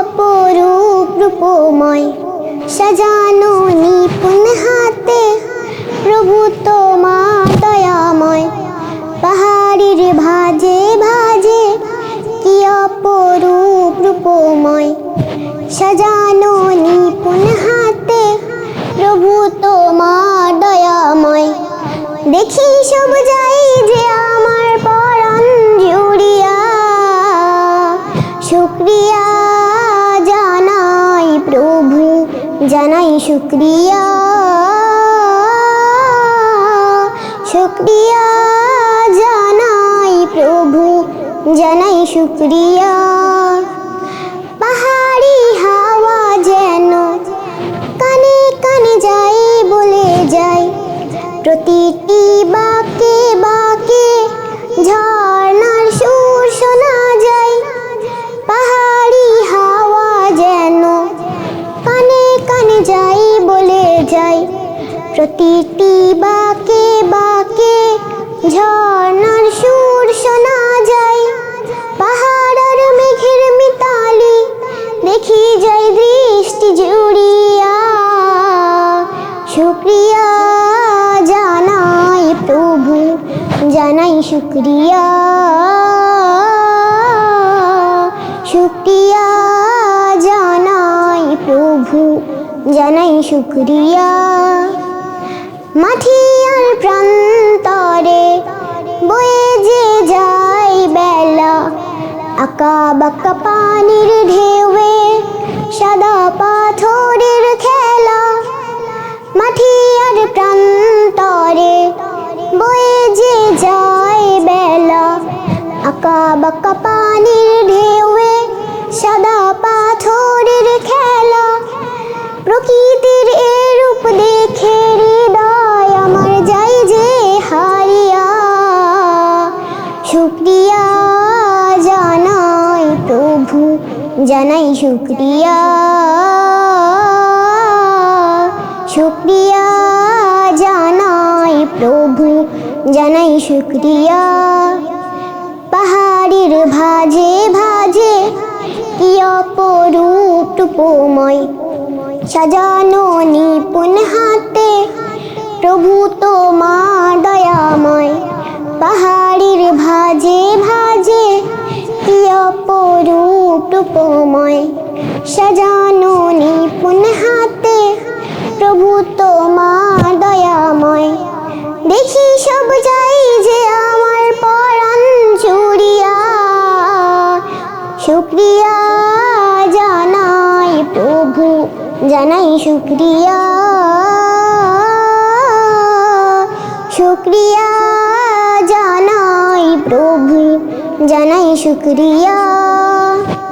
অপরূপ রূপময়। সাজানো নিপুণ হাতে প্রভু তোমা দয়াময়। পাহাড়ির ভাজে ভাজে কি অপরূপ রূপময়। সাজানো জানাই শুক্রিয়া। শুক্রিয়া জানাই প্রভু, জানাই শুক্রিয়া। পাহাড়ি হাওয়া যেন কানে কানে যাই বলে যাই প্রতিটি বাকে প্রতিটি বাকে বাকে ঝর্ণার সুর শোনা যায়। পাহাড়ের মেঘের মিতালি দেখি যাই দৃষ্টি জুড়িয়া। শুক্রিয়া জানাই প্রভু, জানাই শুক্রিয়া শুক্রিয়া জানাই প্রভু, জানাই শুক্রিয়া মাঠিয়ার প্রান্তরে বয়ে যে যায় বেলা, আঁকা বাঁকা পানির ঢেউয়ে সাদা পাথরের খেলা। মাঠিয়ার প্রান্তরে বয়ে যে যায় বেলা, আঁকা বাঁকা জানাই শুক্রিয়া। শুক্রিয়া জানাই প্রভু, জানাই শুক্রিয়া। পাহাড়ির ভাজে ভাজে কি অপরূপ রূপময় সাজানো নিপুণ হাতে প্রভু তোমার সাজানো নিপুণ হাতে। প্রভু তোমার দয়াময়। দেখি সব যাই যে আমার পরাণ চুরিয়া। শুক্রিয়া জানাই, প্রভু জানাই শুক্রিয়া শুক্রিয়া জানাই, প্রভু জানাই শুক্রিয়া